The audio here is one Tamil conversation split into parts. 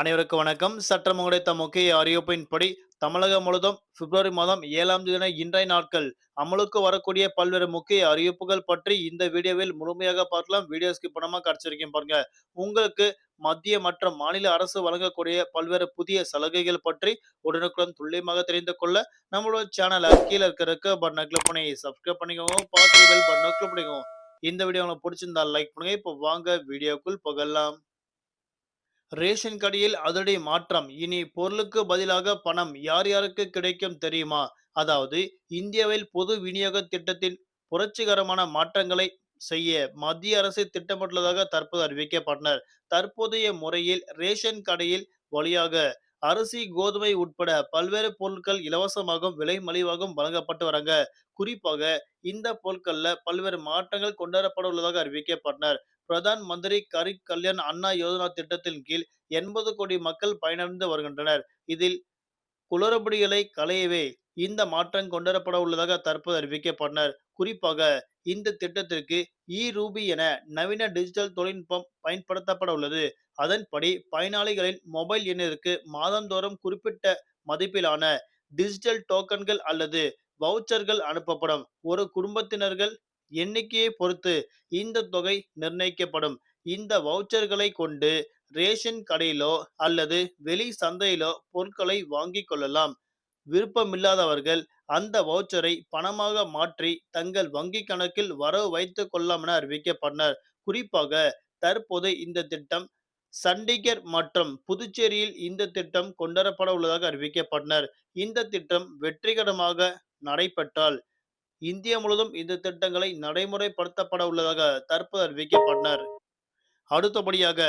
அனைவருக்கும் வணக்கம். சற்றம் உடைத்த முக்கிய அறிவிப்பின்படி தமிழகம் முழுவதும் பிப்ரவரி மாதம் ஏழாம் தேதி இன்றைய நாட்கள் அமலுக்கு வரக்கூடிய பல்வேறு முக்கிய அறிவிப்புகள் பற்றி இந்த வீடியோவில் முழுமையாக பார்க்கலாம். வீடியோ ஸ்கிப் பண்ணாம கிடைச்சிருக்கேன் பாருங்க. உங்களுக்கு மத்திய மற்றும் மாநில அரசு வழங்கக்கூடிய பல்வேறு புதிய சலுகைகள் பற்றி உடனுக்குடன் துல்லியமாக தெரிந்து கொள்ள நம்மளோட சேனலை கீழே இருக்க பட்டனை கிளிக் பண்ணி சப்ஸ்கிரைப் பண்ணிக்கோங்க. பார்த்து பெல் பட்டனை கிளிக் பண்ணிக்கோங்க. இந்த வீடியோ உங்களுக்கு பிடிச்சிருந்தா லைக் பண்ணுங்க. இப்போ வாங்க வீடியோக்குள் புகழலாம் ரேஷன் கடையில் அதிரடி மாற்றம். இனி பொருளுக்கு பதிலாக பணம் யார் யாருக்கு கிடைக்கும் தெரியுமா? அதாவது இந்தியாவில் பொது விநியோக திட்டத்தின் புரட்சிகரமான மாற்றங்களை செய்ய மத்திய அரசு திட்டமிட்டுள்ளதாக தற்போது அறிவிக்கப்பட்டனர். தற்போதைய முறையில் ரேஷன் கடையில் வழியாக அரிசி கோதுமை உட்பட பல்வேறு பொருட்கள் இலவசமாகவும் விலை மலிவாகவும் வழங்கப்பட்டு வராங்க. குறிப்பாக இந்த பொருட்கள்ல பல்வேறு மாற்றங்கள் கொண்டுவரப்பட உள்ளதாக அறிவிக்கப்பட்டனர். பிரதான் மந்திரி கரிப் கல்யாண் அண்ணா யோஜனா திட்டத்தின் கீழ் எண்பது கோடி மக்கள் பயனடைந்து வருகின்றனர். இதில் குளறுபடிகளை களையவே இந்த மாற்றம் கொண்டுவரப்பட உள்ளதாக தற்போது அறிவிக்கப்பட்டனர். குறிப்பாக இந்த திட்டத்திற்கு இ ரூபி என நவீன டிஜிட்டல் தொழில்நுட்பம் பயன்படுத்தப்பட உள்ளது. அதன்படி பயனாளிகளின் மொபைல் எண்ணிற்கு மாதந்தோறும் குறிப்பிட்ட மதிப்பிலான டிஜிட்டல் டோக்கன்கள் அல்லது வவுச்சர்கள் அனுப்பப்படும். ஒரு குடும்பத்தினர்கள் எண்ணிக்கையை பொறுத்து இந்த தொகை நிர்ணயிக்கப்படும். இந்த வவுச்சர்களை கொண்டு ரேஷன் கடையிலோ அல்லது வெளி சந்தையிலோ பொருட்களை வாங்கி கொள்ளலாம். விருப்பமில்லாதவர்கள் அந்த வவுச்சரை பணமாக மாற்றி தங்கள் வங்கி கணக்கில் வரவு வைத்துக் கொள்ளலாம் என அறிவிக்கப்பட்டனர். குறிப்பாக தற்போது இந்த திட்டம் சண்டிகர் மற்றும் புதுச்சேரியில் இந்த திட்டம் கொண்டுவரப்பட உள்ளதாக அறிவிக்கப்பட்டனர். இந்த திட்டம் வெற்றிகரமாக நடைபெற்றால் இந்தியா முழுவதும் இந்த திட்டங்களை நடைமுறைப்படுத்தப்பட உள்ளதாக தற்போது அறிவிக்கப்பட்டனர். அடுத்தபடியாக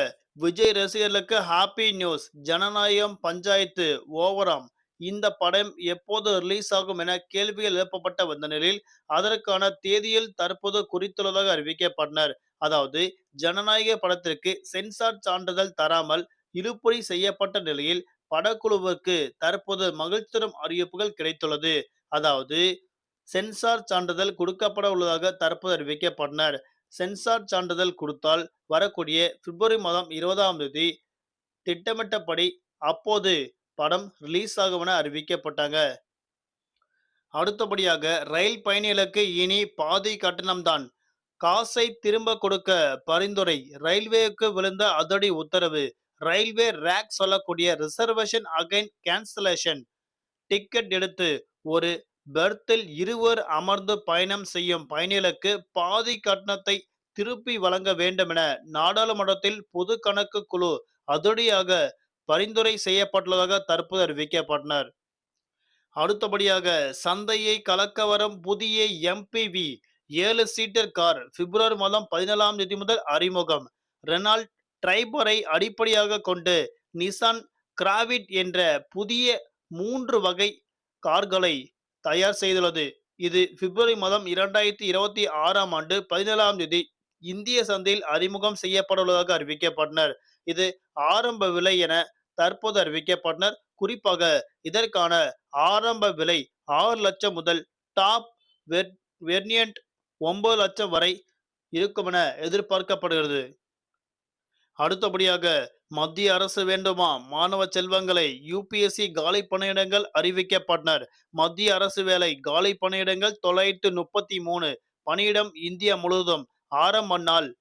விஜய் ரசிகர்களுக்கு ஹாப்பி நியூஸ் ஜனநாயகம் பஞ்சாயத்து ஓவராம் இந்த படம் எப்போது ரிலீஸ் ஆகும் என கேள்விகள் எழுப்பப்பட்ட வந்த நிலையில் அதற்கான தேதியில் தற்போது குறித்துள்ளதாக அறிவிக்கப்பட்டனர். அதாவது ஜனநாயக படத்திற்கு சென்சார் சான்றிதழ் தராமல் இழுபறி செய்யப்பட்ட நிலையில் படக்குழுவுக்கு தற்போது மகிழ்ச்சி தரும் அறிவிப்புகள் கிடைத்துள்ளது. அதாவது சென்சார் சான்றிதழ் கொடுக்கப்பட உள்ளதாக தற்போது அறிவிக்கப்பட்டனர். சென்சார் சான்றிதழ் கொடுத்தால் வரக்கூடிய பிப்ரவரி மாதம் இருபதாம் தேதி திட்டமிட்டபடி அப்போது படம் ரிலீஸ் ஆகும் அறிவிக்கப்பட்டாங்க. அடுத்தபடியாக ரயில் பயணிகளுக்கு இனி பாதி கட்டணம்தான். காசை திரும்ப கொடுக்க பரிந்துரை. ரயில்வேக்கு விழுந்த அதடி உத்தரவு. ரயில்வே ரேக் சொல்லக்கூடிய ரிசர்வேஷன் அகைன் கேன்சலேஷன் டிக்கெட் எடுத்து ஒரு பெர்த்தில் இருவர் அமர்ந்து பயணம் செய்யும் பயணிகளுக்கு பாதி கட்டணத்தை திருப்பி வழங்க வேண்டும் என நாடாளுமன்றத்தில் பொது கணக்கு குழு அதிரடியாக பரிந்துரை செய்யப்பட்டுள்ளதாக தற்போது அறிவிக்கப்பட்டனர். அடுத்தபடியாக சந்தையை கலக்க வரும் புதிய எம்பிவி ஏழு சீட்டர் கார் பிப்ரவரி மாதம் பதினேழாம் தேதி முதல் அறிமுகம். ரெனால்ட் ட்ரைபரை அடிப்படையாக கொண்டு நிசான் கிராவிட் என்ற புதிய மூன்று வகை கார்களை தயார் செய்துள்ளது. இது பிப்ரவரி மாதம் இரண்டாயிரத்தி இருபத்தி ஆறாம் ஆண்டு பதினேழாம் தேதி இந்திய சந்தையில் அறிமுகம் செய்யப்படவுள்ளதாக அறிவிக்கப்பட்டனர். இது ஆரம்ப விலை என தற்போது அறிவிக்கப்பட்டனர். குறிப்பாக இதற்கான ஆரம்ப விலை ஆறு லட்சம் முதல் டாப் வெர்னியன்ட் ஒன்பது லட்சம் வரை இருக்கும் என எதிர்பார்க்கப்படுகிறது. அடுத்தபடியாக மத்திய அரசு வேண்டுமா? மாணவ செல்வங்களை யூபிஎஸ்சி காலி பணியிடங்கள் அறிவிக்கப்பட்டனர். மத்திய அரசு வேலை காலி பணியிடங்கள் தொள்ளாயிரத்து முப்பத்தி மூணு. பணியிடம் இந்தியா முழுவதும் ஆரம்ப நாள்.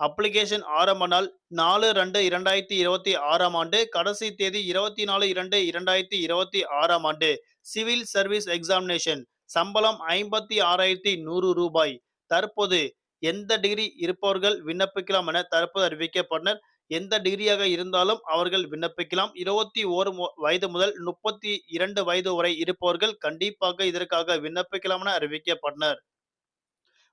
அப்ளிகேஷன் ஆரம்ப நாள் நாலு ரெண்டு இரண்டாயிரத்தி இருபத்தி ஆறாம் ஆண்டு. கடைசி தேதி இருபத்தி நாலு இரண்டு இரண்டாயிரத்தி இருபத்தி ஆறாம் ஆண்டு. Civil service examination. சம்பளம் ஐம்பத்தி ஆறாயிரத்தி நூறு ரூபாய். தற்போது எந்த டிகிரி இருப்பவர்கள் விண்ணப்பிக்கலாம் என தற்போது அறிவிக்கப்பட்டனர். எந்த டிகிரியாக இருந்தாலும் அவர்கள் விண்ணப்பிக்கலாம். இருபத்தி ஓரு வயது முதல் முப்பத்தி இரண்டு வயது வரை இருப்பவர்கள் கண்டிப்பாக இதற்காக விண்ணப்பிக்கலாம் என அறிவிக்கப்பட்டனர்.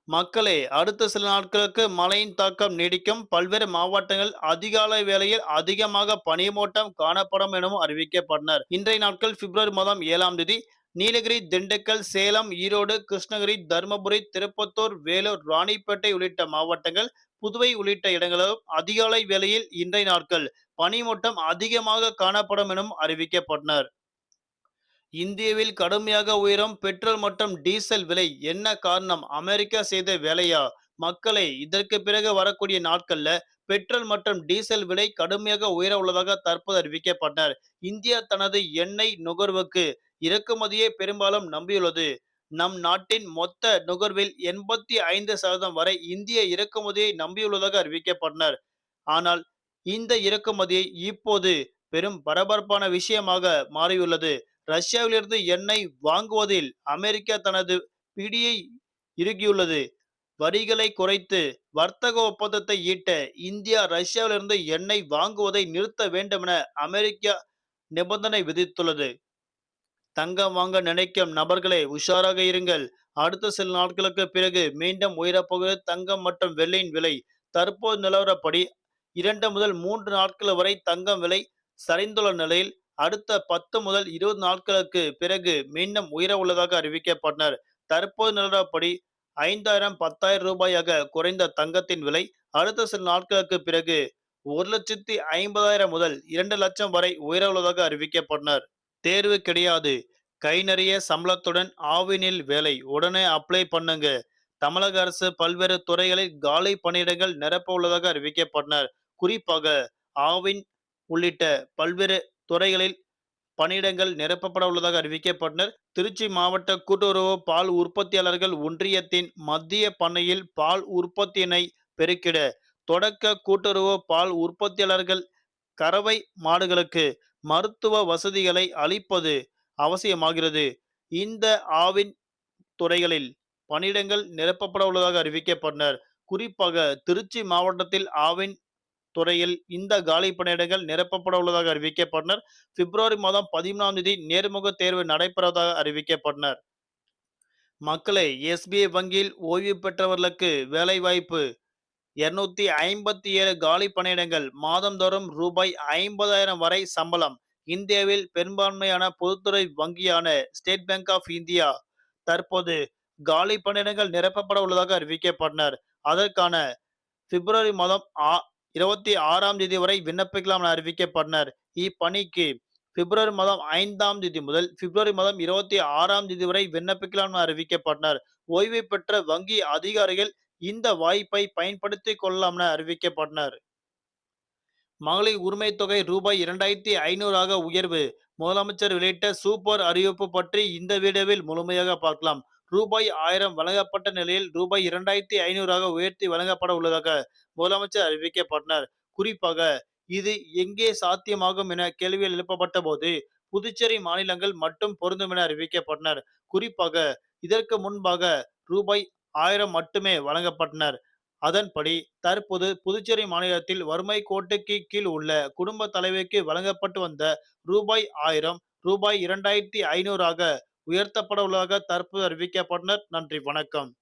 மக்களே அடுத்த சில நாட்களுக்கு மழையின் தாக்கம் நீடிக்கும். பல்வேறு மாவட்டங்கள் அதிகாலை வேளையில் அதிகமாக பனிமூட்டம் காணப்படும் எனவும் அறிவிக்கப்பட்டனர். இன்றைய நாட்கள் பிப்ரவரி மாதம் ஏழாம் தேதி. நீலகிரி திண்டுக்கல் சேலம் ஈரோடு கிருஷ்ணகிரி தருமபுரி திருப்பத்தூர் வேலூர் ராணிப்பேட்டை உள்ளிட்ட மாவட்டங்கள் புதுவை உள்ளிட்ட இடங்களிலும் அதிகாலை வேளையில் இன்றைய நாட்கள் பனிமூட்டம் அதிகமாக காணப்படும் எனவும் அறிவிக்கப்பட்டனர். இந்தியாவில் கடுமையாக உயரும் பெட்ரோல் மற்றும் டீசல் விலை என்ன காரணம்? அமெரிக்கா செய்த வேலையா? மக்களை இதற்கு பிறகு வரக்கூடிய நாட்கள்ல பெட்ரோல் மற்றும் டீசல் விலை கடுமையாக உயர உள்ளதாக தற்போது அறிவிக்கப்பட்டனர். இந்தியா தனது எண்ணெய் நுகர்வுக்கு இறக்குமதியை பெரும்பாலும் நம்பியுள்ளது. நம் நாட்டின் மொத்த நுகர்வில் எண்பத்தி ஐந்து சதவீதம் வரை இந்திய இறக்குமதியை நம்பியுள்ளதாக அறிவிக்கப்பட்டனர். ஆனால் இந்த இறக்குமதியை இப்போது பெரும் பரபரப்பான விஷயமாக மாறியுள்ளது. ரஷ்யாவிலிருந்து எண்ணெய் வாங்குவதில் அமெரிக்கா தனது பிடியை இறுக்கியுள்ளது. வரிகளை குறைத்து வர்த்தக ஒப்பந்தத்தை ஈட்ட இந்தியா ரஷ்யாவிலிருந்து எண்ணெய் வாங்குவதை நிறுத்த வேண்டுமென அமெரிக்கா நிபந்தனை விதித்துள்ளது. தங்கம் வாங்க நினைக்கும் நபர்களே உஷாராக இருங்கள். அடுத்த சில நாட்களுக்கு பிறகு மீண்டும் உயரப்போகிறது தங்கம் மற்றும் வெள்ளியின் விலை தற்போது நிலவரப்படி இரண்டு முதல் மூன்று நாட்கள் வரை தங்கம் விலை சரிந்துள்ள நிலையில் அடுத்த பத்து முதல் இருபது நாட்களுக்கு பிறகு மீண்டும் உயர உள்ளதாக அறிவிக்கப்பட்டனர். தற்போது நிலவரப்படி ஐந்தாயிரம் பத்தாயிரம் ரூபாயாக குறைந்த தங்கத்தின் விலை அடுத்த சில நாட்களுக்கு பிறகு ஒரு லட்சத்தி ஐம்பதாயிரம் முதல் இரண்டு லட்சம் வரை உயர உள்ளதாக அறிவிக்கப்பட்டனர். தேர்வு கிடையாது. கை நிறைய சம்பளத்துடன் ஆவினில் வேலை. உடனே அப்ளை பண்ணுங்க. தமிழக அரசு பல்வேறு துறைகளில் காலி பணியிடங்கள் நிரப்ப உள்ளதாக அறிவிக்கப்பட்டனர். குறிப்பாக ஆவின் உள்ளிட்ட பல்வேறு துறைகளில் பணியிடங்கள் நிரப்பப்பட உள்ளதாக அறிவிக்கப்பட்டனர். திருச்சி மாவட்ட கூட்டுறவு பால் உற்பத்தியாளர்கள் ஒன்றியத்தின் மத்திய பண்ணையில் பால் உற்பத்தியினை பெருக்கிட தொடக்க கூட்டுறவு பால் உற்பத்தியாளர்கள் கறவை மாடுகளுக்கு மருத்துவ வசதிகளை அளிப்பது அவசியமாகிறது. இந்த ஆவின் துறைகளில் பணியிடங்கள் நிரப்பப்பட உள்ளதாக அறிவிக்கப்பட்டனர். குறிப்பாக திருச்சி மாவட்டத்தில் ஆவின் துறையில் இந்த காலி பணியிடங்கள் நிரப்பப்பட உள்ளதாக அறிவிக்கப்பட்டனர். பிப்ரவரி மாதம் பதிமூணாம் தேதி நேர்முக தேர்வு நடைபெறுவதாக அறிவிக்கப்பட்டனர். மக்களை எஸ்பிஐ வங்கியில் ஓய்வு பெற்றவர்களுக்கு வேலை வாய்ப்பு இருநூத்தி ஐம்பத்தி ஏழு காலி பணியிடங்கள். மாதந்தோறும் ரூபாய் ஐம்பதாயிரம் வரை சம்பளம். இந்தியாவில் பெரும்பான்மையான பொதுத்துறை வங்கியான ஸ்டேட் பேங்க் ஆஃப் இந்தியா தற்போது காலி பணியிடங்கள் நிரப்பப்பட உள்ளதாக அறிவிக்கப்பட்டனர். அதற்கான பிப்ரவரி மாதம் ஆ- இருபத்தி ஆறாம் தேதி வரை விண்ணப்பிக்கலாம் என அறிவிக்கப்பட்டனர். இப்பணிக்கு பிப்ரவரி மாதம் ஐந்தாம் தேதி முதல் பிப்ரவரி மாதம் இருபத்தி ஆறாம் தேதி வரை விண்ணப்பிக்கலாம் என அறிவிக்கப்பட்டனர். ஓய்வு பெற்ற வங்கி அதிகாரிகள் இந்த வாய்ப்பை பயன்படுத்திக் கொள்ளலாம் என அறிவிக்கப்பட்டனர் மகளிர் உரிமை தொகை ரூபாய் இரண்டாயிரத்தி ஐநூறாக உயர்வு. முதலமைச்சர் வெளியிட்ட சூப்பர் அறிவிப்பு பற்றி இந்த வீடியோவில் முழுமையாக பார்க்கலாம். ரூபாய் ஆயிரம் வழங்கப்பட்ட நிலையில் ரூபாய் இரண்டாயிரத்தி ஐநூறாக உயர்த்தி வழங்கப்பட உள்ளதாக முதலமைச்சர் அறிவிக்கப்பட்டனர் குறிப்பாக இது எங்கே சாத்தியமாகும் என கேள்விகள் எழுப்பப்பட்ட போது புதுச்சேரி மாநிலங்கள் மட்டும் பொருந்தும் என அறிவிக்கப்பட்டனர் குறிப்பாக இதற்கு முன்பாக ரூபாய் ஆயிரம் மட்டுமே வழங்கப்பட்டனர். அதன்படி தற்போது புதுச்சேரி மாநிலத்தில் வறுமை கோட்டுக்கு கீழ் உள்ள குடும்ப தலைவிக்கு வழங்கப்பட்டு வந்த ரூபாய் ஆயிரம் ரூபாய் இரண்டாயிரத்தி ஐநூறாக உயர்த்தப்பட உள்ளதாக தற்போது அறிவிக்கப்பட்டனர். நன்றி வணக்கம்.